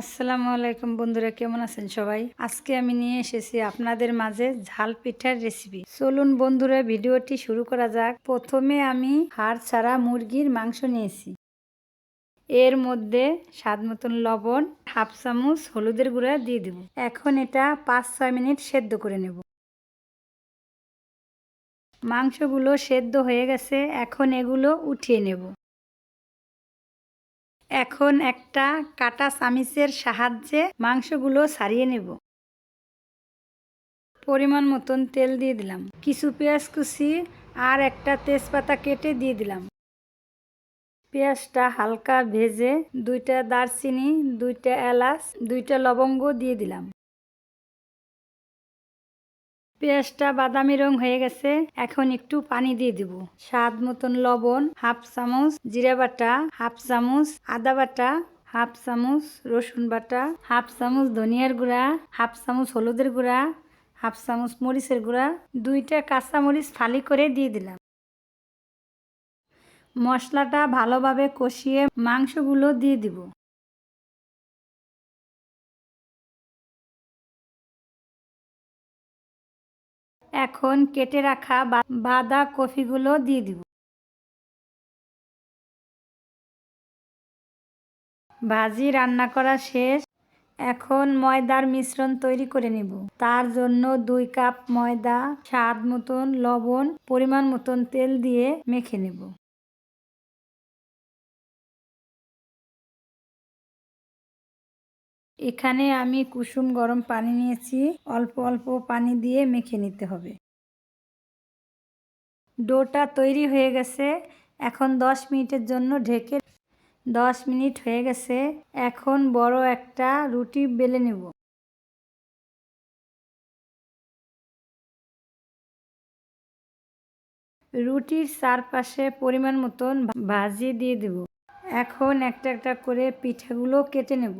আসসালামু আলাইকুম বন্ধুরা, কেমন আছেন সবাই? আজকে আমি নিয়ে এসেছি আপনাদের মাঝে ঝাল পিঠার রেসিপি চলুন বন্ধুরা, ভিডিওটি শুরু করা যাক। প্রথমে আমি হাড় ছাড়া মুরগির মাংস নিয়েছি। এর মধ্যে স্বাদ মতন লবণ, হাফ চামচ হলুদের গুঁড়া দিয়ে দেব। এখন এটা পাঁচ ছয় মিনিট সেদ্ধ করে নেব। মাংসগুলো সেদ্ধ হয়ে গেছে, এখন এগুলো উঠিয়ে নেব। এখন একটা কাটা চামিচের সাহায্যে মাংসগুলো সারিয়ে নেব। পরিমাণ মতন তেল দিয়ে দিলাম। কিছু পেঁয়াজ কুচি আর একটা তেজপাতা কেটে দিয়ে দিলাম। পেঁয়াজটা হালকা ভেজে দুইটা দারচিনি, দুইটা এলাচ, দুইটা লবঙ্গ দিয়ে দিলাম। পেঁয়াজটা বাদামি রং হয়ে গেছে, এখন একটু পানি দিয়ে দিব। স্বাদ মতন লবণ, হাফ চামচ, জিরা বাটা, হাফ চামচ, আদা বাটা, হাফ চামচ, রসুন বাটা, হাফ চামচ ধনিয়ার গুঁড়া, হাফ চামচ হলুদের গুঁড়া, হাফ চামচ মরিচের গুঁড়া, দুইটা কাঁচা মরিচ ফালি করে দিয়ে দিলাম। মশলাটা ভালোভাবে কষিয়ে মাংসগুলো দিয়ে দিব। এখন কেটে রাখা বাদা কফিগুলো দিয়ে দিব। ভাজি রান্না করা শেষ। এখন ময়দার মিশ্রণ তৈরি করে নিব। তার জন্য দুই কাপ ময়দা, স্বাদ মতন লবণ, পরিমাণ মতন তেল দিয়ে মেখে নেব। এখানে আমি কুসুম গরম পানি নিয়েছি। অল্প অল্প পানি দিয়ে মেখে নিতে হবে। ডোটা তৈরি হয়ে গেছে। এখন দশ মিনিটের জন্য ঢেকে দশ মিনিট হয়ে গেছে। এখন বড় একটা রুটি বেলে নেব। রুটির চারপাশে পরিমাণ মতন ভাজিয়ে দিয়ে দেব। এখন একটা একটা করে পিঠাগুলো কেটে নেব।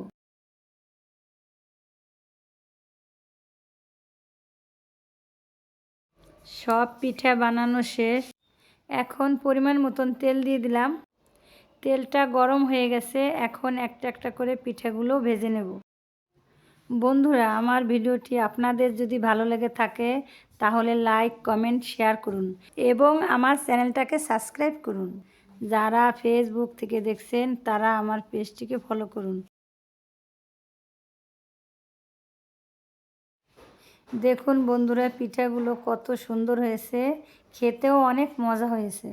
সব পিঠা বানানো শেষ। এখন পরিমাণ মতন তেল দিয়ে দিলাম। তেলটা গরম হয়ে গেছে, এখন একটা একটা করে পিঠাগুলো ভেজে নেব। বন্ধুরা, আমার ভিডিওটি আপনাদের যদি ভালো লেগে থাকে, তাহলে লাইক, কমেন্ট, শেয়ার করুন এবং আমার চ্যানেলটাকে সাবস্ক্রাইব করুন। যারা ফেসবুক থেকে দেখছেন, তারা আমার পেজটিকে ফলো করুন। দেখুন বন্ধুরা পিঠাগুলো কত সুন্দর হয়েছে। খেতেও অনেক মজা হয়েছে।